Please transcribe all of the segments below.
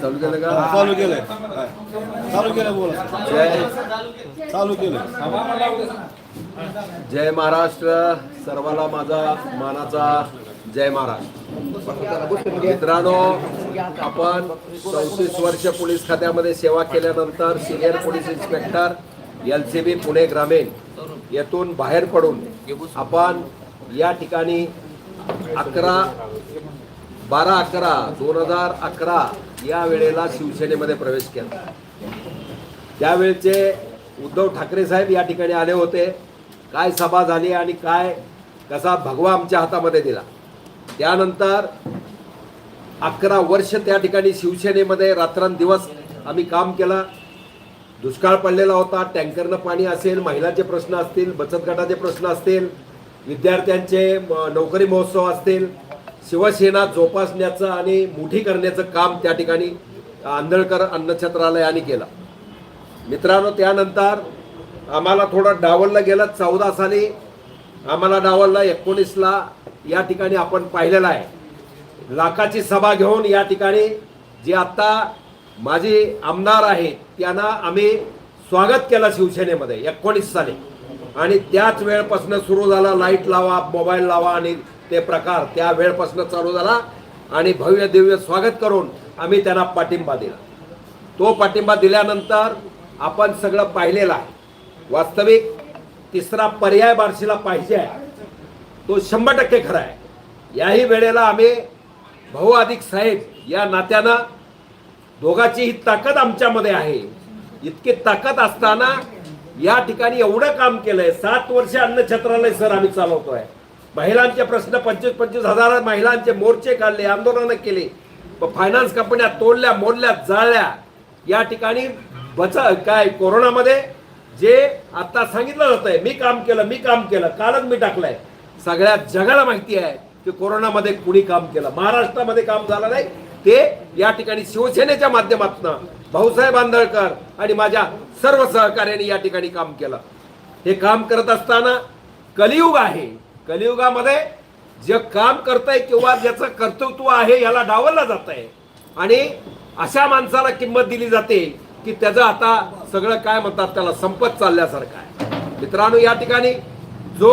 चालू केलं का? चालू केलंय? चालू केलं बोला. जय. चालू केलं जय महाराष्ट्र. सर्वाला माझा मानाचा जय महाराष्ट्र. मित्रांनो आपण चौतीस वर्ष पोलीस खात्यामध्ये सेवा केल्यानंतर senior police inspector L C B Pune ग्रामीण येथून बाहेर पडून आपण या ठिकाणी अकरा बारा अकरा दोन हजार अकरा या वेळेला शिवसेनेमध्ये प्रवेश केला. त्यावेळचे उद्धव ठाकरे साहेब या ठिकाणी आले होते. काय सभा झाली आणि काय कसा भगवा आमच्या हातामध्ये दिला. त्यानंतर अकरा वर्ष त्या ठिकाणी शिवसेनेमध्ये रात्रंदिवस आम्ही काम केलं. दुष्काळ पडलेला होता. टँकरनं पाणी असेल महिलांचे प्रश्न असतील बचत गटाचे प्रश्न असतील विद्यार्थ्यांचे नोकरी महोत्सव असतील. शिवसेना जोपासण्याचं आणि मोठी करण्याचं काम त्या ठिकाणी आंधळकर अन्नछत्रालयाने केलं. मित्रांनो त्यानंतर आम्हाला थोडं डावललं गेलं चौदा साली. आम्हाला डावललं एकोणीसला. या ठिकाणी आपण पाहिलेलं आहे. लाखाची सभा घेऊन या ठिकाणी जे आत्ता माझे आमदार आहेत त्यांना आम्ही स्वागत केलं शिवसेनेमध्ये एकोणीस साली. आणि त्याच वेळपासून सुरू झाला लाइट लावा मोबाईल लावा आणि ते प्रकार त्या वेळपासून चालू झाला आणि भव्य दिव्य स्वागत करून आम्ही त्यांना पाठिंबा दिला. तो पाठिंबा दिल्यानंतर आपण सगळं पाहिलेलं आहे. वास्तविक तिसरा पर्याय बार्शीला पाहिजे आहे. तो शंभर टक्के खरा आहे. याही वेळेला आम्ही भाऊ अधिक साहेब या नात्यानं दोघाची ही ताकद आमच्यामध्ये आहे. इतकी ताकद असताना या ठिकाणी एवढं काम केलंय. सात वर्ष अन्न छत्रालय सर आम्ही चालवतोय. महिलांचे प्रश्न पंचवीस पंचवीस हजार महिलांचे मोर्चे काढले आंदोलनं केले. फायनान्स कंपन्या तोडल्या मोडल्या जाळल्या. या ठिकाणी बच काय कोरोनामध्ये जे आता सांगितलं जातंय मी काम केलं मी काम केलं कालच मी टाकलंय. सगळ्या जगाला माहिती आहे की कोरोनामध्ये कुणी काम केलं. महाराष्ट्रामध्ये काम झालं नाही. ते या ठिकाणी शिवसेनेच्या माध्यमातून भाऊसाहेब आंधळकर आणि माझ्या सर्व सहकार्याने या ठिकाणी काम केलं. हे काम करत असताना कलियुग आहे. कलियुगामध्ये जे काम करतंय किंवा ज्याचं कर्तृत्व आहे याला डावललं जात आहे आणि अशा माणसाला किंमत दिली जाते की त्याचं आता सगळं काय म्हणतात त्याला संपत चालल्यासारखं आहे. मित्रांनो या ठिकाणी जो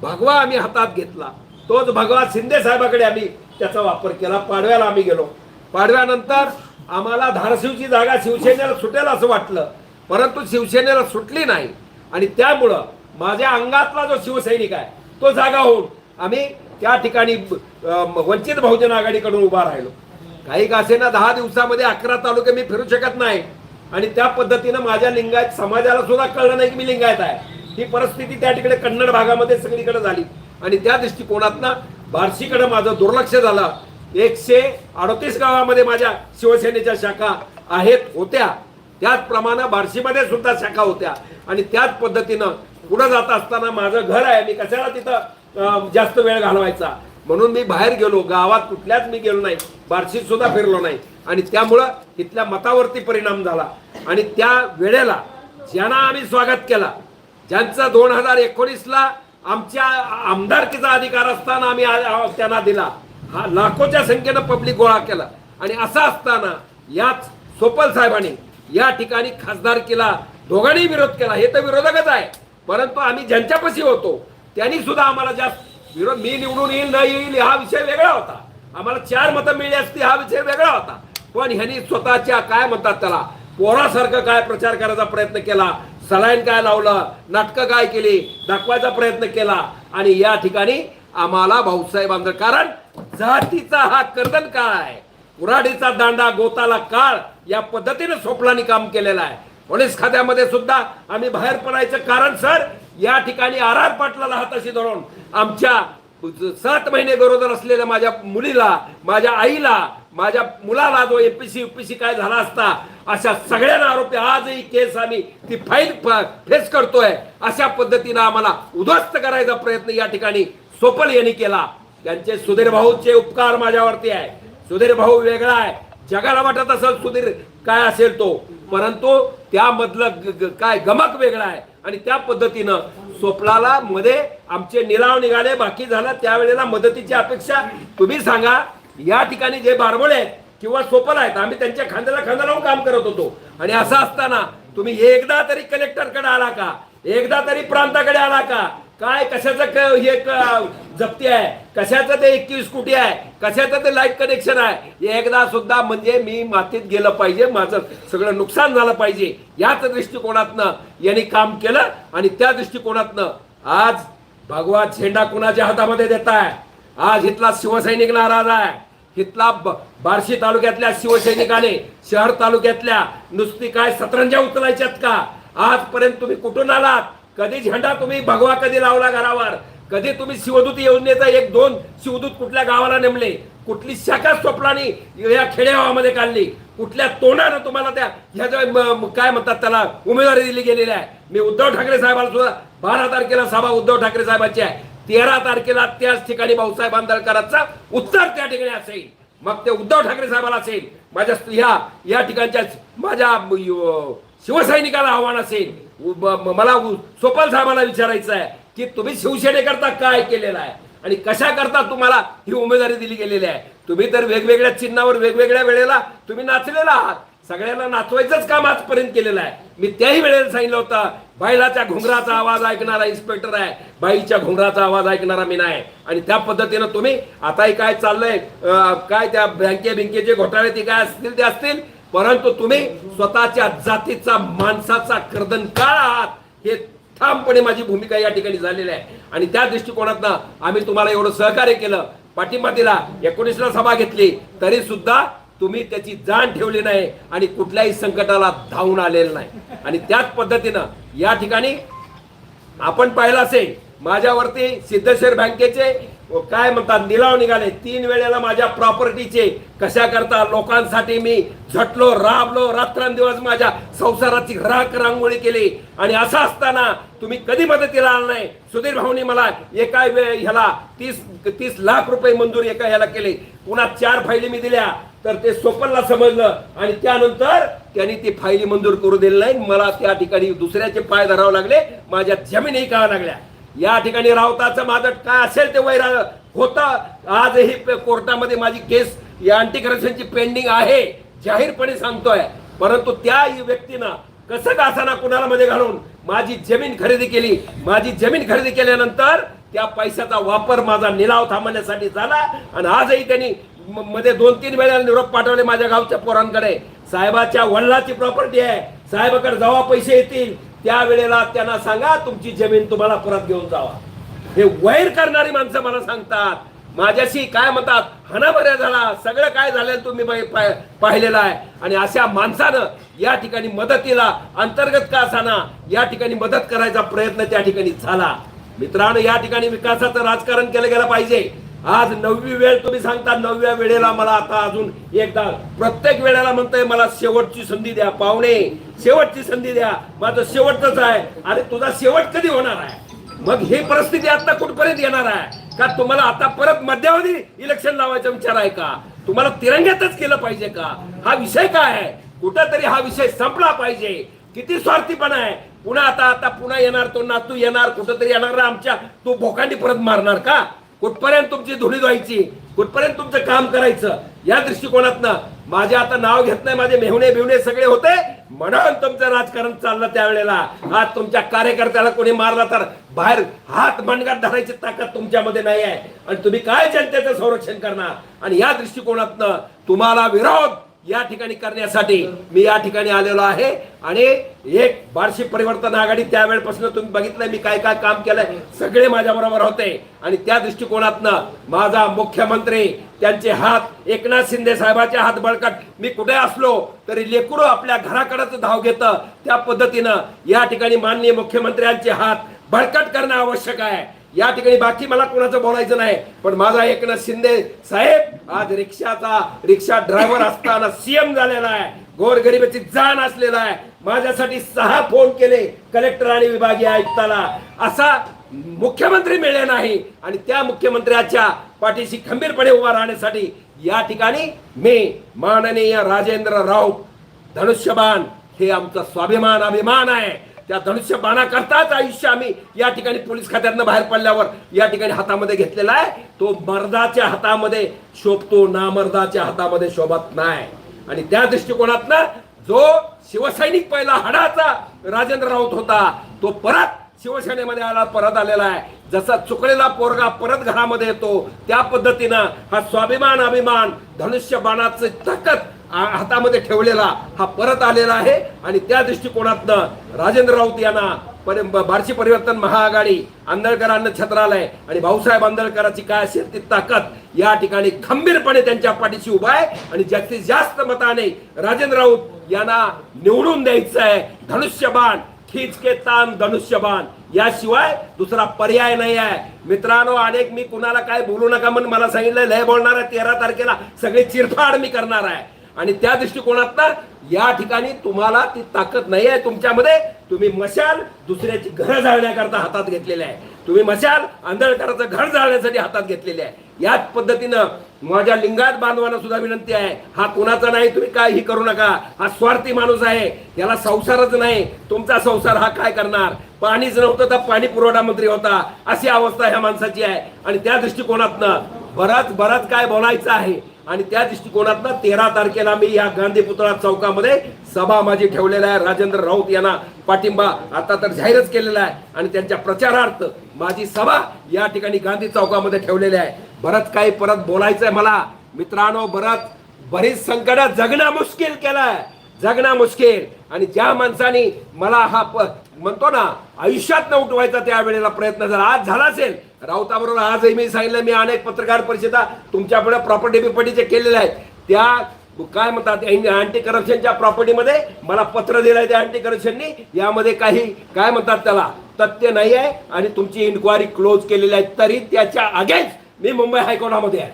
भगवा आम्ही हातात घेतला तोच भगवा शिंदे साहेबाकडे आम्ही त्याचा वापर केला. पाडव्याला आम्ही गेलो. पाडव्यानंतर आम्हाला धाराशिवची जागा शिवसेनेला सुटेल असं वाटलं परंतु शिवसेनेला सुटली नाही. आणि त्यामुळं माझ्या अंगातला जो शिवसैनिक आहे तो जागा होऊन आम्ही त्या ठिकाणी वंचित बहुजन आघाडीकडून उभा राहिलो. काही कासेना दहा दिवसामध्ये अकरा तालुके मी फिरू शकत नाही. आणि त्या पद्धतीनं माझ्या लिंगायत समाजाला सुद्धा कळलं नाही की मी लिंगायत आहे. ही परिस्थिती त्या ठिकाणी कन्नड भागामध्ये सगळीकडे झाली. आणि त्या दृष्टिकोनातनं बार्शीकडे माझं दुर्लक्ष झालं. एकशे अडतीस गावामध्ये माझ्या शिवसेनेच्या शाखा आहेत होत्या. त्याचप्रमाणे बार्शीमध्ये सुद्धा शाखा होत्या. आणि त्याच पद्धतीनं पुढे जात असताना माझं घर आहे मी कशाला तिथं जास्त वेळ घालवायचा? म्हणून मी बाहेर गेलो. गावात कुठल्याच मी गेलो नाही. बार्शीत सुद्धा फिरलो नाही. आणि त्यामुळं तिथल्या मतावरती परिणाम झाला. आणि त्या वेळेला ज्यांना आम्ही स्वागत केला ज्यांचा दोन हजार एकोणीसला आमच्या आमदारकीचा अधिकार असताना आम्ही त्यांना दिला हा लाखोच्या संख्येनं पब्लिक गोळा केला. आणि असं असताना याच सोपल साहेबांनी या ठिकाणी खासदारकीला दोघांनी विरोध केला. हे तर विरोधकच आहे. परंतु आम्ही ज्यांच्यापाशी होतो त्यांनी सुद्धा आम्हाला जास्त विरोध मी निवडून येईल न येईल हा विषय वेगळा होता. आम्हाला चार मतं मिळली असती हा विषय वेगळा होता. पण ह्यांनी स्वतःच्या काय म्हणतात त्याला? पोरासारखं काय प्रचार करायचा प्रयत्न केला? सलाईन काय लावलं? नाटकं काय केली? दाखवायचा प्रयत्न केला. आणि या ठिकाणी आम्हाला भाऊसाहेब आंबेडकर कारण जातीचा हा कर्दन काळ आहे. कुऱ्हाडीचा दांडा गोताला काळ या पद्धतीने सोपलानी काम केलेलं आहे. पोलीस खात्यामध्ये सुद्धा आम्ही बाहेर पडायचं कारण सर या ठिकाणी आर आर पाटलाला हाताशी धरून आमच्या सात महिने गरोदर असलेल्या माझ्या मुलीला माझ्या आईला माझ्या मुलाला जो एपीसी युपीसी काय झाला असता अशा सगळ्यांना आरोपी आजही केस आम्ही ती फाईल फेस करतोय. अशा पद्धतीनं आम्हाला उद्ध्वस्त करायचा प्रयत्न या ठिकाणी सोपल यांनी केला. त्यांचे सुधीर भाऊचे उपकार माझ्यावरती आहे. सुधीर भाऊ वेगळा आहे. जगाला वाटत असेल सुधीर काय असेल तो. परंतु त्यामधलं काय गमक वेगळा आहे. आणि त्या पद्धतीनं स्वप्नाला मध्ये आमचे निलाव निघाले बाकी झाला त्यावेळेला मदतीची अपेक्षा तुम्ही सांगा. या ठिकाणी जे बारबळ आहेत किंवा सोपल आहेत आम्ही त्यांच्या खांद्याला खांदा लावून काम करत होतो. आणि असं असताना तुम्ही एकदा तरी कलेक्टरकडे आला का? एकदा तरी प्रांताकडे आला का? काय कशाचं क- हे क- जप्ती आहे? कशाचं ते एकवीस कोटी आहे? कशाचं ते लाइट कनेक्शन आहे? एकदा सुद्धा म्हणजे मी मातीत गेलं पाहिजे माझं सगळं नुकसान झालं पाहिजे याच दृष्टिकोनातनं यांनी काम केलं आणि त्या दृष्टिकोनातनं आज भगवा झेंडा कुणाच्या हातामध्ये देत आहे? आज इथला शिवसैनिक नाराज आहे. इथला ब- बार्शी तालुक्यातल्या शिवसैनिकाने शहर तालुक्यातल्या नुसती काय सतरंजा उचलायच्यात का? आजपर्यंत तुम्ही कुठून आलात? कधी झेंडा तुम्ही भगवा कधी लावला घरावर? कधी तुम्ही शिवदूत योजनेचा एक दोन शिवदूत कुठल्या गावाला नेमले? कुठली शाखा स्वप्नाने या खेडेगावामध्ये काढली? कुठल्या तोंडानं तुम्हाला त्या ह्या काय म्हणतात त्याला उमेदवारी दिली गेलेली आहे? मी उद्धव ठाकरे साहेबांना सुद्धा बारा तारखेला सभा उद्धव ठाकरे साहेबांची आहे. तेरा तारखेला त्याच ठिकाणी भाऊसाहेब आंदळकरांचा उत्तर त्या ठिकाणी असेल. मग ते उद्धव ठाकरे साहेबाला असेल. माझ्या ह्या या ठिकाणच्या माझ्या शिवसैनिकाला आव्हान असेल मला सोपाल साहेबांना विचारायचं आहे की तुम्ही शिवसेनेकरता काय केलेलं आहे? आणि कशा करता तुम्हाला ही उमेदवारी दिली गेलेली आहे? तुम्ही तर वेगवेगळ्या चिन्हावर वेगवेगळ्या वेळेला तुम्ही नाचलेला आहात. सगळ्यांना नाचवायचंच काम आजपर्यंत केलेलं आहे. मी त्याही वेळेला सांगितलं होतं बैलाच्या घुंगराचा आवाज ऐकणारा इन्स्पेक्टर आहे. बाईच्या घुंगराचा आवाज ऐकणारा मी नाही. आणि त्या पद्धतीनं तुम्ही आताही काय चाललंय काय त्या बँके बिंकेचे घोटाळे ते काय असतील ते असतील परंतु तुम्ही स्वतःच्या जातीचा माणसाचा कर्दन काळ आहात. हे ठामपणे माझी भूमिका या ठिकाणी झालेली आहे. आणि त्या दृष्टिकोनातनं आम्ही तुम्हाला एवढं सहकार्य केलं पाठिंबा दिला एकोणीसला सभा घेतली तरी सुद्धा तुम्ही त्याची जाण ठेवली नाही आणि कुठल्याही संकटाला धावून आलेलं नाही. आणि त्याच पद्धतीनं या ठिकाणी आपण पाहिलं असेल माझ्यावरती सिद्धेश्वर बँकेचे काय म्हणतात निलाव निघाले. तीन वेळेला माझ्या प्रॉपर्टीचे कशा करता लोकांसाठी मी झटलो राबलो रात्रंदिवस माझ्या संसाराची राख रांगोळी केली. आणि असं असताना तुम्ही कधी मदतीला आला नाही? सुधीर भाऊनी मला एका वेळ ह्याला तीस तीस लाख रुपये मंजूर एका ह्याला केले. पुन्हा चार फायली मी दिल्या. तर ते सोपनला समजलं. आणि त्यानंतर त्यांनी ती फायली मंजूर करू दिली नाही. मला त्या ठिकाणी दुसऱ्याचे पाय धरावे लागले. माझ्या जमिनी का लागल्या. या ठिकाणी रावताचं माझं काय असेल ते वैरा होतं. आजही कोर्टामध्ये माझी केस या अँटी करप्शनची पेंडिंग आहे जाहीरपणे सांगतोय. परंतु त्या व्यक्तीनं कसं कासाना कुणाला मध्ये घालून माझी जमीन खरेदी केली? माझी जमीन खरेदी केल्यानंतर त्या पैशाचा वापर माझा निलाव थांबवण्यासाठी झाला आणि आजही त्यांनी मध्ये दोन तीन वेळेला निरोप पाठवले माझ्या गावच्या पोरांकडे. साहेबाच्या वडिलाची प्रॉपर्टी आहे. साहेबाकडे जेव्हा पैसे येतील त्यावेळेला त्यांना सांगा तुमची जमीन तुम्हाला परत घेऊन जावा. हे वैर करणारी माणसं मला सांगतात. माझ्याशी काय म्हणतात? हनाभऱ्या झाला. सगळं काय झालं तुम्ही पाहिलेलं आहे. आणि अशा माणसानं या ठिकाणी मदतीला अंतर्गत का असाना या ठिकाणी मदत करायचा प्रयत्न त्या ठिकाणी झाला. मित्रांनो या ठिकाणी विकासाचं राजकारण केलं गेलं पाहिजे. आज नववी वेळ तुम्ही सांगता नवव्या वेळेला मला आता अजून एकदा प्रत्येक वेळेला म्हणताय मला शेवटची संधी द्या. पाहुणे शेवटची संधी द्या. माझं शेवटच आहे. अरे तुझा शेवट कधी होणार आहे? मग ही परिस्थिती आता कुठपर्यंत येणार आहे? का तुम्हाला आता परत मध्यावधी इलेक्शन लावायचा विचार आहे का? तुम्हाला तिरंग्यातच केलं पाहिजे का? हा विषय काय आहे? कुठंतरी हा विषय संपला पाहिजे. किती स्वार्थीपणा आहे. पुन्हा आता आता पुन्हा येणार तो नातू येणार कुठंतरी येणार ना आमच्या तू भोकांडी परत मारणार का? कुठपर्यंत तुमची धुणी धुवायची कुठपर्यंत तुमचं काम करायचं या दृष्टिकोनातनं माझे आता नाव घेत नाही माझे मेहुणे बिवणे सगळे होते. म्हणून तुमचं राजकारण चाललं त्यावेळेला. आज तुमच्या कार्यकर्त्याला कोणी मारला तर बाहेर हात मनगात धरायची ताकद तुमच्यामध्ये नाही आहे. आणि तुम्ही काय जनतेचं संरक्षण करणार? आणि या दृष्टिकोनातनं तुम्हाला विरोध या ठिकाणी करण्यासाठी मी या ठिकाणी आलेलो आहे. आणि एक बार्शी परिवर्तन आघाडी त्यावेळेपासून तुम्ही बघितलंय मी काय काय काम केलंय सगळे माझ्या बरोबर होते. आणि त्या दृष्टिकोनातनं माझा मुख्यमंत्री त्यांचे हात एकनाथ शिंदे साहेबांचे हात बळकट. मी कुठे असलो तरी लेकरू आपल्या घराकडेच धाव घेतं. त्या पद्धतीनं या ठिकाणी माननीय मुख्यमंत्र्यांचे हात बळकट करणं आवश्यक आहे. या ठिकाणी बाकी मला कोणाचं बोलायचं नाही पण माझा एकनाथ शिंदे साहेब आज रिक्षाचा रिक्षा ड्रायव्हर असताना सीएम झालेला आहे गोरगरिबाची जाण असलेला आहे. माझ्यासाठी सहा फोन केले कलेक्टर आणि विभागीय आयुक्ताला. असा मुख्यमंत्री मिळले नाही आणि त्या मुख्यमंत्र्याच्या पाठीशी खंबीरपणे उभा राहण्यासाठी या ठिकाणी मी माननीय राजेंद्र राऊत धनुष्यबाण हे आमचा स्वाभिमान अभिमान आहे. त्या धनुष्य बाणा करताच आयुष्य आम्ही या ठिकाणी पोलीस खात्यातनं बाहेर पडल्यावर या ठिकाणी हातामध्ये घेतलेला आहे. तो मर्दाच्या हातामध्ये शोभतो नामर्दाच्या हातामध्ये शोभत नाही. आणि त्या दृष्टिकोनातनं जो शिवसैनिक पहिला हाडाचा राजेंद्र राऊत होता तो परत शिवसेनेमध्ये आला परत आलेला आहे. जसा चुकलेला पोरगा परत घरामध्ये येतो त्या पद्धतीनं हा स्वाभिमान अभिमान धनुष्य बाणाचं ताकद हातामध्ये ठेवलेला हा परत आलेला आहे. आणि त्या दृष्टिकोनातनं राजेंद्र राऊत यांना पर बार्शी परिवर्तन महाआघाडी आंदळकरांना छत्रालय आणि भाऊसाहेब आंदळकरांची काय असेल ती ताकद या ठिकाणी खंबीरपणे त्यांच्या पाठीशी उभा आहे. आणि जास्तीत जास्त मताने राजेंद्र राऊत यांना निवडून द्यायचं आहे. धनुष्यबाण खिचके ताण धनुष्यबाण. याशिवाय दुसरा पर्याय नाही आहे. मित्रांनो अनेक मी कुणाला काय बोलू नका म्हणून मला सांगितलं लय बोलणार आहे तेरा तारखेला सगळी चिरफाड मी करणार आहे. आणि त्या दृष्टिकोनात या ठिकाणी तुम्हाला ती ताकद नाही आहे तुमच्यामध्ये. तुम्ही मशाल दुसऱ्याची घर जाळण्याकरता हातात घेतलेले आहे. तुम्ही मशाल आंधळकराचं घर जाळण्यासाठी हातात घेतलेले आहे. याच पद्धतीनं माझ्या लिंगात बांधवांना सुद्धा विनंती आहे हा कुणाचा नाही तुम्ही काही करू नका. हा स्वार्थी माणूस आहे याला संसारच नाही. तुमचा संसार हा काय करणार? पाणीच नव्हतं तर पाणी पुरवठा मंत्री होता. अशी अवस्था ह्या माणसाची आहे. आणि त्या दृष्टिकोनातनं बराच बराच काय बोलायचं आहे आणि त्या दृष्टिकोनातनं तेरा तारखेला मी या गांधी पुतळा चौकामध्ये सभा माझी ठेवलेला आहे. राजेंद्र राऊत यांना पाठिंबा आता तर जाहीरच केलेला आहे. आणि त्यांच्या प्रचारार्थ माझी सभा या ठिकाणी गांधी चौकामध्ये ठेवलेली आहे. बरंच काही परत बोलायचंय मला. मित्रांनो बरंच बरीच संकट जगणं मुश्किल केलंय. जगणं मुश्किल. आणि ज्या माणसाने मला हा म्हणतो ना आयुष्यात न उठवायचा त्यावेळेला प्रयत्न झाला आज झाला असेल राऊताबरोबर आजही मी सांगितलं मी अनेक पत्रकार परिषदा तुमच्यापुढे प्रॉपर्टी बिपर्टीचे केलेल्या आहेत. त्या काय म्हणतात अँटी करप्शनच्या प्रॉपर्टीमध्ये मला पत्र दिलंय त्या अँटी करप्शननी यामध्ये काही काय म्हणतात त्याला तथ्य नाही आहे आणि तुमची इन्क्वायरी क्लोज केलेली आहे. तरी त्याच्या अगेन्स्ट मी मुंबई हायकोर्टामध्ये आहे.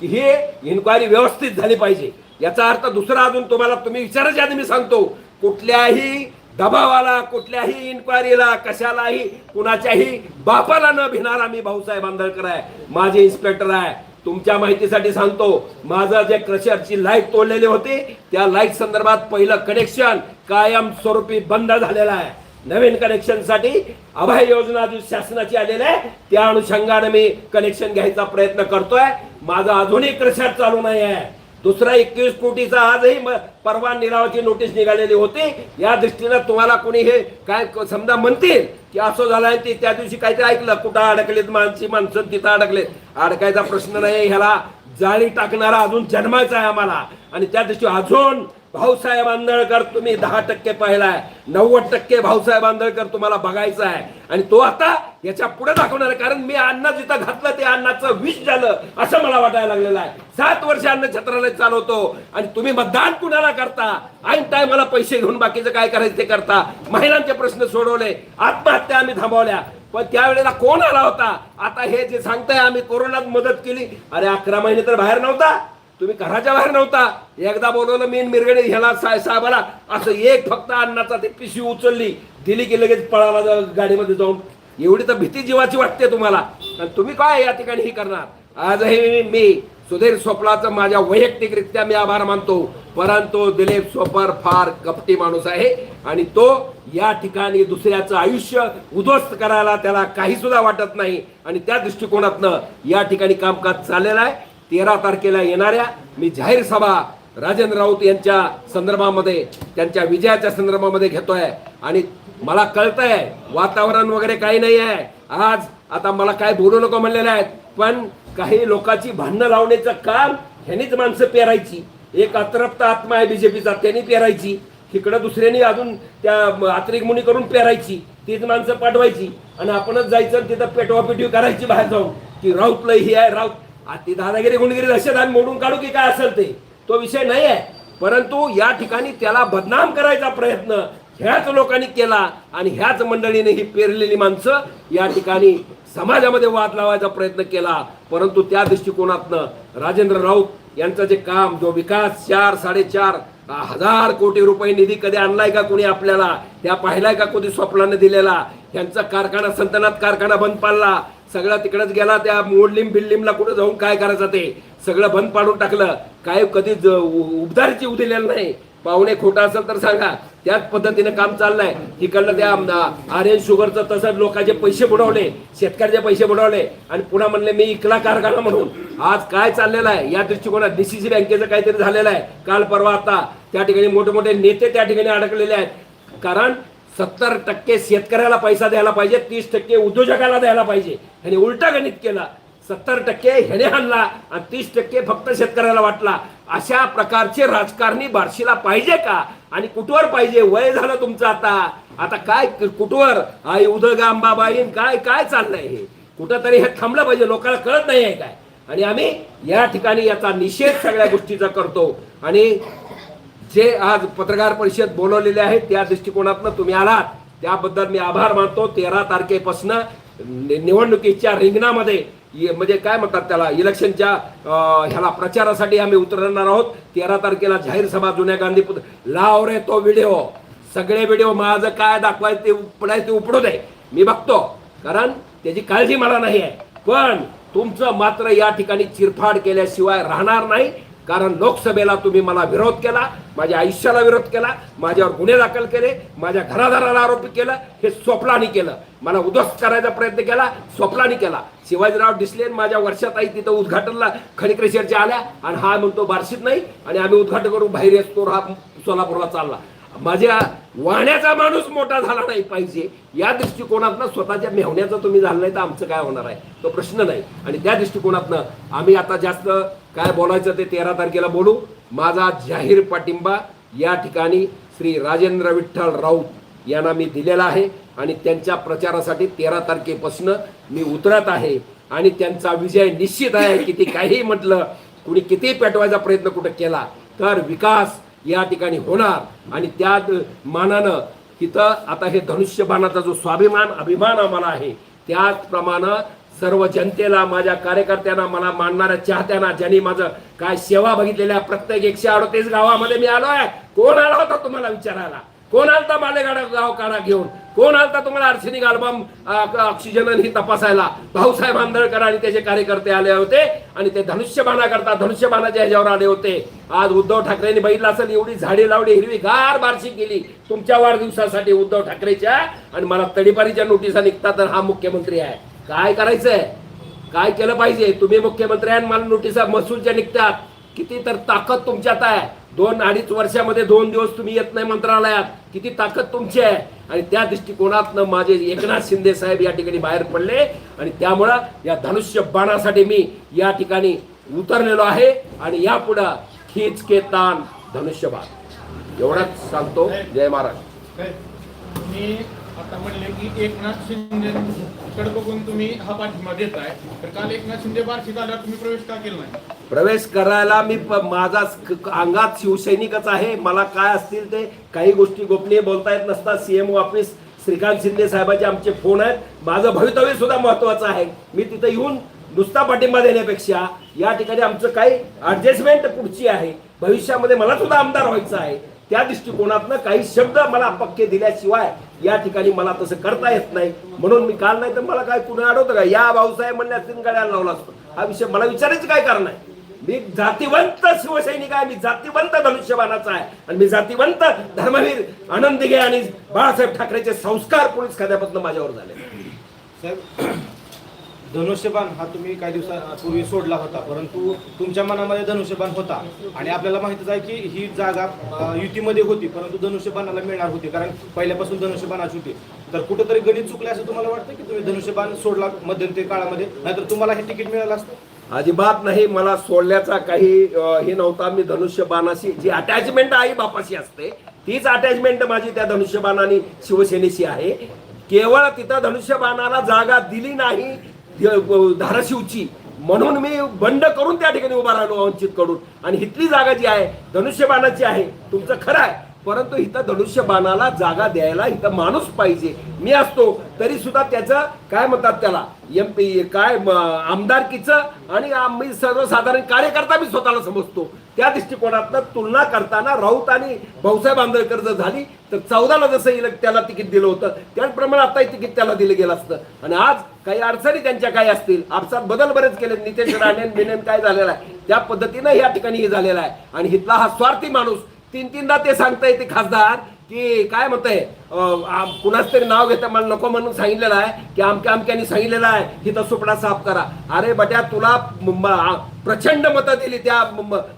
की ही इन्क्वायरी व्यवस्थित झाली पाहिजे. याचा अर्थ दुसरा अजून तुम्हाला तुम्ही विचारायच्या आधी मी सांगतो कुठल्याही दबावाला कुठल्याही इन्क्वायरीला कशालाही कुणाच्याही बापाला न भिणारा मी भाऊसाहेब आंधळकर आहे. माझे इन्स्पेक्टर आहे. तुमच्या माहितीसाठी सांगतो माझं जे क्रशरची लाइट तोडलेली होती त्या लाइट संदर्भात पहिलं कनेक्शन कायम स्वरूपी बंद झालेलं आहे. नवीन कनेक्शनसाठी अभय योजना जी शासनाची आलेली आहे त्या अनुषंगाने मी कनेक्शन घ्यायचा प्रयत्न करतोय. माझा अजूनही क्रशर चालू नाही आहे दुसरा एकवीस कोटीचा आजही म- परवा निलावाची नोटीस निघालेली होती. या दृष्टीनं तुम्हाला कोणी हे काय समजा म्हणतील की असं झालं आहे ते त्या दिवशी काहीतरी ऐकलं कुठं अडकलेत माणसी माणसं तिथं अडकलेत. अडकायचा प्रश्न नाही ह्याला जाळी टाकणारा अजून जन्मायचा आहे आम्हाला. आणि त्या दिवशी अजून भाऊसाहेब आंदळकर तुम्ही दहा टक्के पाहिलाय. नव्वद टक्के भाऊसाहेब आंदळकर तुम्हाला बघायचा आहे. आणि तो आता याच्यापुढे दाखवणार आहे. कारण मी अण्णा जिथं घातलं ते अन्नाचं विष झालं असं मला वाटायला लागलेलं आहे. सात वर्ष अन्न छत्रालय चालवतो. आणि तुम्ही मतदान कुणाला करता? ऐन टायमाला पैसे घेऊन बाकीचं काय करायचं ते करता. महिलांचे प्रश्न सोडवले. आत्महत्या आम्ही थांबवल्या. पण त्यावेळेला कोण आला होता? आता हे जे सांगताय आम्ही कोरोनात मदत केली. अरे अकरा महिने तर बाहेर नव्हता. तुम्ही घराच्या बाहेर नव्हता. एकदा बोलवलं मेन मिरगडे ह्याला साय साहेबाला असं एक फक्त अन्नाचा ती पिशवी उचलली. दिली की लगेच पळाला गाडीमध्ये जाऊन. एवढी तर भीती जीवाची वाटते तुम्हाला. आणि तुम्ही काय या ठिकाणी हे करणार? आजही मी सुधीर सोपलाचं माझ्या वैयक्तिकरित्या मी आभार मानतो. परंतु दिलीप सोपर फार कपटी माणूस आहे. आणि तो या ठिकाणी दुसऱ्याचं आयुष्य उद्ध्वस्त करायला त्याला काही सुद्धा वाटत नाही. आणि त्या दृष्टिकोनातनं या ठिकाणी कामकाज चाललेलं आहे. तेरा तारखेला येणाऱ्या मी जाहीर सभा राजेंद्र राऊत यांच्या संदर्भामध्ये त्यांच्या विजयाच्या संदर्भामध्ये घेतोय. आणि मला कळतंय वातावरण वगैरे काही नाही आहे. आज आता मला काय बोलू नको म्हणलेले आहेत. पण काही लोकांची भांडणं लावण्याचं काम ह्यांनीच माणसं पेरायची. एक अतरप्त आत्मा आहे बीजेपीचा त्यांनी पेरायची. इकडं दुसऱ्यांनी अजून त्या आत्रिक मुनी करून पेरायची. तीच माणसं पाठवायची. आणि आपणच जायचं तिथं पेटवा पेटवी करायची बाहेर जाऊन. की राऊत लय ही आहे राऊत ती दादागिरी गुंडगिरी दहशत मोडून काढू की काय असेल ते? तो विषय नाही आहे परंतु या ठिकाणी त्याला बदनाम करायचा प्रयत्न ह्याच लोकांनी केला आणि ह्याच मंडळीने ही पेरलेली माणसं या ठिकाणी समाजामध्ये वाद लावायचा प्रयत्न केला. परंतु त्या दृष्टिकोनातनं राजेंद्र राऊत यांचं जे काम जो विकास चार साडेचार हजार कोटी रुपये निधी कधी आणलाय का कोणी आपल्याला? त्या पाहिलाय का कोणी स्वप्नाने दिलेला? यांचा कारखाना संतनात कारखाना बंद पाडला. सगळा तिकडेच गेला त्या मोडलिम बिल्डिमला कुठं जाऊन काय करायचं ते? सगळं बंद पाडून टाकलं. काय कधी उबदारीची उदिलेलं दिलेलं नाही. पाहुणे खोटा असेल तर सांगा. त्याच पद्धतीने काम चाललंय. तिकडलं त्या आर्यन शुगरचं तसंच लोकांचे पैसे बुडवले. शेतकऱ्याचे पैसे बुडवले. आणि पुन्हा म्हणले मी इकला कारखाना म्हणून. आज काय चाललेलं आहे? या दृष्टिकोनात डीसीसी बँकेचं काहीतरी झालेलं आहे. काल परवा आता त्या ठिकाणी मोठे मोठे नेते त्या ठिकाणी अडकलेले आहेत. कारण सत्तर टक्के शेतकऱ्याला पैसा द्यायला पाहिजे तीस टक्के उद्योजकाला द्यायला पाहिजे. ह्याने उलटा गणित केला. सत्तर टक्के ह्याने आणला आणि तीस टक्के फक्त शेतकऱ्याला वाटला. अशा प्रकारचे राजकारणी बार्शीला पाहिजे का? आणि कुठवर पाहिजे? वय झालं तुमचं आता. आता काय कुठवर? आई उदगा अंबाबाई काय काय चाललंय हे? कुठंतरी हे थांबलं पाहिजे. लोकांना कळत नाही आहे काय. आणि आम्ही या ठिकाणी याचा निषेध सगळ्या गोष्टीचा करतो. आणि जे आज पत्रकार परिषद बोलवलेले आहेत त्या दृष्टिकोनातनं तुम्ही आलात. त्याबद्दल मी आभार मानतो. तेरा तारखेपासून निवडणुकीच्या रिंगणामध्ये म्हणजे काय म्हणतात त्याला इलेक्शनच्या ह्याला प्रचारासाठी आम्ही उतरणार आहोत. तेरा तारखेला जाहीर सभा जुन्या गांधी लाव रे तो व्हिडिओ. सगळे व्हिडिओ माझं काय दाखवायचं ते उपडायचं ते उपडू दे. मी बघतो. कारण त्याची काळजी मला नाही आहे. पण तुमचं मात्र या ठिकाणी चिरफाड केल्याशिवाय राहणार नाही. कारण लोकसभेला तुम्ही मला विरोध केला माझ्या आयुष्याला विरोध केला माझ्यावर गुन्हे दाखल केले माझ्या घरादाराला आरोपी केलं हे स्वप्नाने केलं. मला उद्ध्वस्त करायचा प्रयत्न केला स्वप्नाने केला. शिवाजीराव डिसले माझ्या वर्षात आई तिथं उद्घाटनला खडीक्रेशरच्या आल्या आणि हा म्हणतो बार्शीत नाही आणि आम्ही उद्घाटन करून बाहेर येतो हा सोलापूरला चालला. माझ्या वाहण्याचा माणूस मोठा झाला नाही पाहिजे. या दृष्टिकोनातनं स्वतःच्या मेहण्याचं तुम्ही झालं नाही तर आमचं काय होणार आहे? तो प्रश्न नाही. आणि त्या दृष्टिकोनातनं आम्ही आता जास्त काय बोलायचं ते तेरा तारखेला बोलू. माझा जाहीर पाठिंबा या ठिकाणी श्री राजेंद्र विठ्ठल राऊत यांना मी दिलेला आहे. आणि त्यांच्या प्रचारासाठी तेरा तारखेपासून मी उतरत आहे. आणि त्यांचा विजय निश्चित आहे किती काही म्हटलं कुणी किती पेटवायचा प्रयत्न कुठं केला तर विकास या ठिकाणी होणार. आणि त्या मानानं तिथं आता हे धनुष्यबाणाचा जो स्वाभिमान अभिमान आम्हाला आहे त्याचप्रमाणे सर्व जनतेला माझ्या कार्यकर्त्यांना मला मानणाऱ्या चाहत्यांना ज्यांनी माझं काय सेवा बघितलेल्या प्रत्येक एकशे अडतीस गावामध्ये मी आलो आहे कोण आला होता तुम्हाला विचारायला? कोण आलता मालेगाडा गाव काढा घेऊन? कोण आलता तुम्हाला आर्सेनिक अल्बम ऑक्सिजन ही तपासायला? भाऊसाहेब आंधळकर आणि त्याचे कार्यकर्ते आले होते आणि ते धनुष्यबाणा करता धनुष्यबाणाच्या ह्याच्यावर आले होते. आज उद्धव ठाकरेंनी बघितलं असेल एवढी झाडे लावली हिरवी गार बारशी केली. तुमच्या वाढदिवसासाठी उद्धव ठाकरेच्या आणि मला तडीपारीच्या नोटिसा निघतात तर हा मुख्यमंत्री आहे. काय करायचंय? काय केलं पाहिजे? तुम्ही मुख्यमंत्री आहे आणि मला नोटिसा महसूलच्या निघतात. किती तर ताकद तुमच्यात आहे. दोन अडीच वर्षामध्ये दोन दिवस तुम्ही येत नाही मंत्रालयात. किती ताकद तुमची आहे. आणि त्या दृष्टिकोनातनं माझे एकनाथ शिंदे साहेब या ठिकाणी बाहेर पडले. आणि त्यामुळं या धनुष्य बाणासाठी मी या ठिकाणी उतरलेलो आहे. आणि यापुढं खीच के ताण धनुष्यबाण. एवढंच सांगतो. जय महाराज. मी आता म्हणले की एकनाथ शिंदे कडे बघून तुम्ही हा पाठिंबा देताय. तर काल एकनाथ शिंदे बार्शीत आल्यावर तुम्ही प्रवेश का केला नाही? प्रवेश करायला मी प- माझा क- अंगात शिवसैनिकच आहे. मला काय असतील ते काही गोष्टी गोपनीय बोलता येत नसतात. सीएम ऑफिस श्रीकांत शिंदे साहेबांचे आमचे फोन आहेत. माझं भवितव्य सुद्धा महत्वाचं आहे. मी तिथं येऊन नुसता पाठिंबा देण्यापेक्षा या ठिकाणी आमचं काही ॲडजस्टमेंट पुढची आहे. भविष्यामध्ये मला सुद्धा आमदार व्हायचं आहे. त्या दृष्टिकोनातनं काही शब्द मला पक्के दिल्याशिवाय या ठिकाणी मला तसं करता येत नाही. म्हणून मी काल नाही तर मला काय कुणी अडवतं का? या भाऊसाहेब म्हणल्या तीन गड्या लावला असतो. हा विषय मला विचारायचं काय कारण आहे? मी जातीवंत शिवसैनिक आहे मी जातीवंत धनुष्यबाणाचा आहे. आणि मी जातीवंत धर्मवीर आनंद घे आणि बाळासाहेब ठाकरेचे संस्कार पोलीस खात्यापासून माझ्यावर झाले. साहेब धनुष्यबाण हा तुम्ही काही दिवसापूर्वी सोडला होता परंतु तुमच्या मनामध्ये धनुष्यबाण होता. आणि आपल्याला माहितीच आहे की ही जागा युतीमध्ये होती परंतु धनुष्यबाणाला मिळणार होती कारण पहिल्यापासून धनुष्यबाणाची होती. तर कुठेतरी गणित चुकले असं तुम्हाला वाटतं की तुम्ही धनुष्यबाण सोडला मध्यंतरी काळामध्ये? नाहीतर तुम्हाला हे तिकीट मिळालं असतं? अजिबात नाही मला सोडल्याचा काही हे नव्हता. मी धनुष्यबाणाशी जी अटॅचमेंट आई बापाशी असते तीच अटॅचमेंट माझी त्या धनुष्यबाणाने शिवसेनेशी आहे. केवळ तिथं धनुष्यबाणाला जागा दिली नाही धाराशिवची म्हणून मी बंड करून त्या ठिकाणी उभा राहिलो वंचित करून. आणि इथली जागा जी आहे धनुष्यबाणाची आहे तुमचं खरं आहे. परंतु इथं धनुष्यबाणाला जागा द्यायला इथं माणूस पाहिजे. मी असतो तरी सुद्धा त्याचं काय म्हणतात त्याला एम पी काय आमदारकीचं आणि मी सर्वसाधारण कार्यकर्ता मी स्वतःला समजतो. त्या दृष्टिकोनातनं तुलना करताना राऊत आणि भाऊसाहेब आंबेडकर जर झाली तर चौदाला जसं इल त्याला तिकीट दिलं होतं त्याचप्रमाणे आताही तिकीट त्याला दिलं गेलं असतं. आणि आज काही अडचणी त्यांच्या काय असतील आपसात बदल बरेच केले नितेश राणेन बिनेन काय झालेला आहे? त्या पद्धतीनं या ठिकाणी हे झालेलं आहे. आणि इथला हा स्वार्थी माणूस तीन तीनदा ते सांगताय ते खासदार की काय म्हणताय अं, कुणाच तरी नाव घेता मला नको म्हणून सांगितलेलं आहे की अमक्या अमक्यानी सांगितलेलं आहे की तर सुपडा साफ करा. अरे बट्या तुला प्रचंड मतं दिली त्या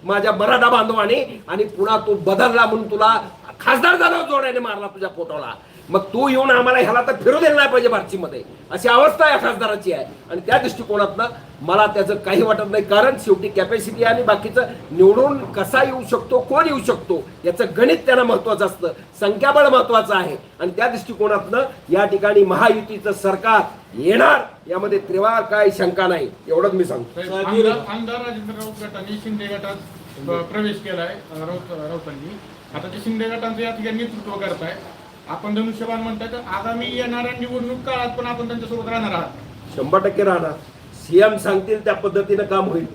माझ्या मराठा बांधवाने आणि पुन्हा तू बदलला म्हणून तुला खासदार झाला जोड्याने मारला तुझ्या फोटोला मग तू येऊन आम्हाला ह्याला तर फिरू दिलं नाही पाहिजे बार्शीमध्ये. अशी अवस्था या खासदाराची आहे. आणि त्या दृष्टिकोनातनं मला त्याचं काही वाटत नाही. कारण शेवटी कॅपॅसिटी आणि बाकीचं निवडून कसा येऊ शकतो कोण येऊ शकतो याचं गणित त्यांना महत्वाचं असतं. संख्याबळ महत्वाचं आहे. आणि त्या दृष्टिकोनातनं या ठिकाणी महायुतीचं सरकार येणार यामध्ये त्रिवार काय शंका नाही. एवढंच मी सांगतो. आमदार आमदार राजेंद्र राऊत गटाने शिंदे गटात अ, प्रवेश केलाय राऊतांनी. आता ते शिंदे गटांचं या ठिकाणी नेतृत्व करताय. आपण धनुष्यबाण म्हणतात आगामी येणाऱ्या निवडणूक काळात पण आपण त्यांच्यासोबत राहणार आहात. शंभर टक्के राहणार. सीएम सांगतील त्या पद्धतीनं काम होईल.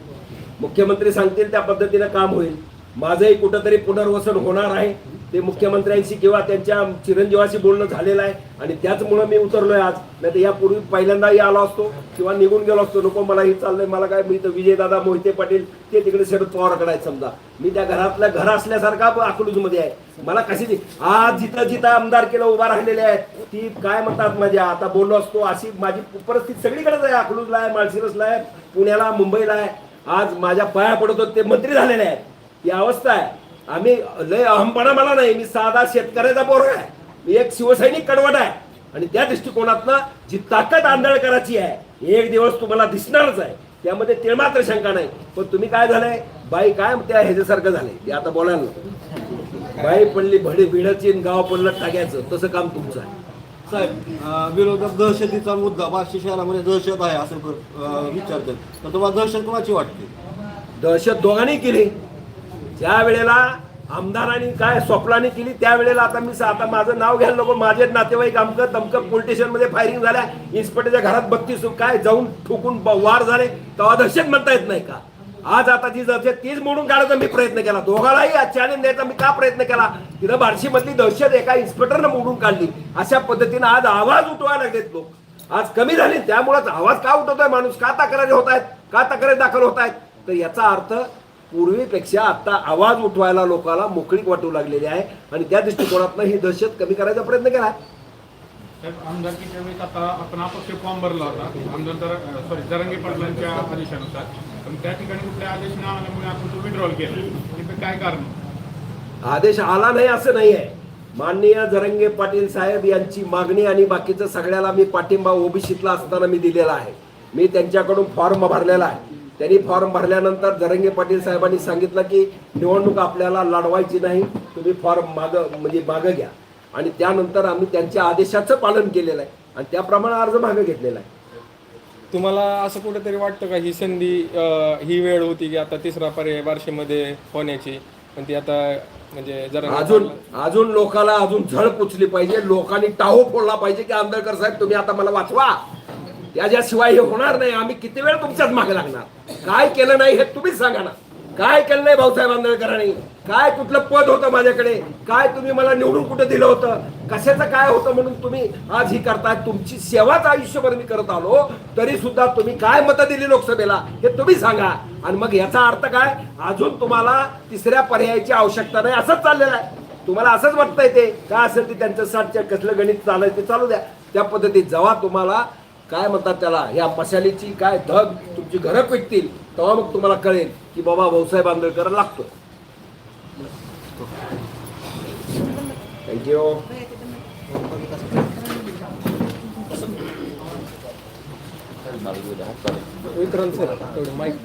मुख्यमंत्री सांगतील त्या पद्धतीनं काम होईल. माझंही कुठंतरी पुनर्वसन होणार आहे. ते मुख्यमंत्र्यांशी किंवा त्यांच्या चिरंजीवाशी बोलणं झालेलं आहे. आणि त्याचमुळं मी उतरलोय आज. नाही तर यापूर्वी पहिल्यांदाही आलो असतो किंवा निघून गेलो असतो. नको मला हे चाललंय. मला काय मी तर विजयदादा मोहिते पाटील ते तिकडे शरद पवारकडे आहेत समजा. मी त्या घरातल्या घर असल्यासारखा अकलूजमध्ये आहे. मला कशी आज जिथं जिथं आमदार केलं उभा राहिलेले आहेत ती काय म्हणतात माझ्या? आता बोललो असतो अशी माझी परिस्थिती सगळीकडेच आहे. अकलूजला आहे माळशिरसला आहे पुण्याला मुंबईला आहे. आज माझ्या पाया पडत होते ते मंत्री झालेले आहेत. ही अवस्था आहे. आम्ही लय अहमपणा मला नाही मी साधा शेतकऱ्याचा पोरगा आहे. मी एक शिवसैनिक कडवट आहे. आणि त्या दृष्टिकोनातनं जी ताकद आंधळकराची आहे एक दिवस तुम्हाला दिसणारच आहे. त्यामध्ये ते मात्र शंका नाही. पण तुम्ही काय झालंय? बाई काय त्या ह्याच्यासारखं झालंय? ते आता बोलायला नको. बाई पडली भडी भिडाची गाव पडलं टाक्याचं. तसं काम तुमचं आहे. साहेब अं, विरोधक दहशतीचा मुद्दा बार्शी शहरामध्ये दहशत आहे असं विचारतात. तर तुम्हाला दहशत कोणाची वाटते? दहशत दोघांनी केली. ज्या वेळेला आमदारांनी काय स्वप्नाने केली त्यावेळेला आता मी आता माझं नाव घ्यायला नको माझे नातेवाईक अमकं तमकं पोलीसमध्ये फायरिंग झाल्या. इन्स्पेक्टरच्या घरात बत्तीस काय जाऊन ठोकून वार झाले. तेव्हा दहशत म्हणता येत नाही का? आज आता जी दहशत तीच मोडून काढायचा मी प्रयत्न केला. दोघालाही चॅलेंज द्यायचा मी का प्रयत्न केला? तिथं बार्शीमधली दहशत एका इन्स्पेक्टरनं मोडून काढली. अशा पद्धतीनं आज आवाज उठवायला लागलेत लोक. आज कमी झाले. त्यामुळेच आवाज का उठवतोय माणूस? का तक्रारी होत आहेत? का तक्रारी दाखल होत आहेत? तर याचा अर्थ पूर्वीपेक्षा आता आवाज उठवायला लोकांना मोकळीक वाटू लागलेली आहे. आणि त्या दृष्टिकोनातनं ही दहशत कमी करायचा प्रयत्न केला. आमदारकीच्या वेळेस आता आपण अपक्ष फॉर्म भरला होता. आमदार सॉरी जरांगे पाटलांच्या आदेशानुसार. पण त्या ठिकाणी कुठल्या आदेश न आल्यामुळे आपण तो विड्रॉल केला. काय कारण? आदेश आला नाही असं नाही आहे माननीय जरंगे पाटील साहेब यांची मागणी आणि बाकीचं सगळ्याला मी पाठिंबा ओबीसीतला असताना मी दिलेला आहे. मी त्यांच्याकडून फॉर्म भरलेला आहे. त्यांनी फॉर्म भरल्यानंतर जरंगे पाटील साहेबांनी सांगितलं की निवडणूक आपल्याला लढवायची नाही तुम्ही फॉर्म माग म्हणजे मागं घ्या. आणि त्यानंतर आम्ही त्यांच्या आदेशाचं पालन केलेलं आहे आणि त्याप्रमाणे अर्ज मागं घेतलेला आहे. तुम्हाला असं कुठेतरी वाटतं का? ही संधी अं, ही वेळ होती की आता तिसरा पर्याय बार्शीमध्ये होण्याची पण ती आता म्हणजे जरा अजून अजून लोकांना अजून झळ पुचली पाहिजे. लोकांनी टाहो फोडला पाहिजे की आंबेडकर साहेब तुम्ही आता मला वाचवा. त्याच्याशिवाय हे होणार नाही आम्ही किती वेळ तुमच्याच मागे लागणार? काय केलं नाही हे तुम्हीच सांगा ना. काय केलं नाही भाऊसाहेब आंबेडकरांनी काय कुठलं पद होतं माझ्याकडे? काय तुम्ही मला निवडून कुठं दिलं होतं? कशाचं काय होतं म्हणून तुम्ही आज ही करताय? तुमची सेवाच आयुष्यभर मी करत आलो तरी सुद्धा तुम्ही काय मतं दिली लोकसभेला हे तुम्ही सांगा. आणि मग याचा अर्थ काय? अजून तुम्हाला तिसऱ्या पर्यायाची आवश्यकता नाही असंच चाललेलं आहे. तुम्हाला असंच वाटतंय ते? काय असेल ते त्यांचं साठच्या कसलं गणित चालायचं ते चालू द्या. त्या पद्धतीत जेव्हा तुम्हाला काय म्हणतात त्याला? ह्या मशालीची काय धग तुमची घरं पिटतील तेव्हा मग तुम्हाला कळेल की बाबा भाऊसाहेब आंबेडकर लागतो. थँक्यू विक्रम सर माईक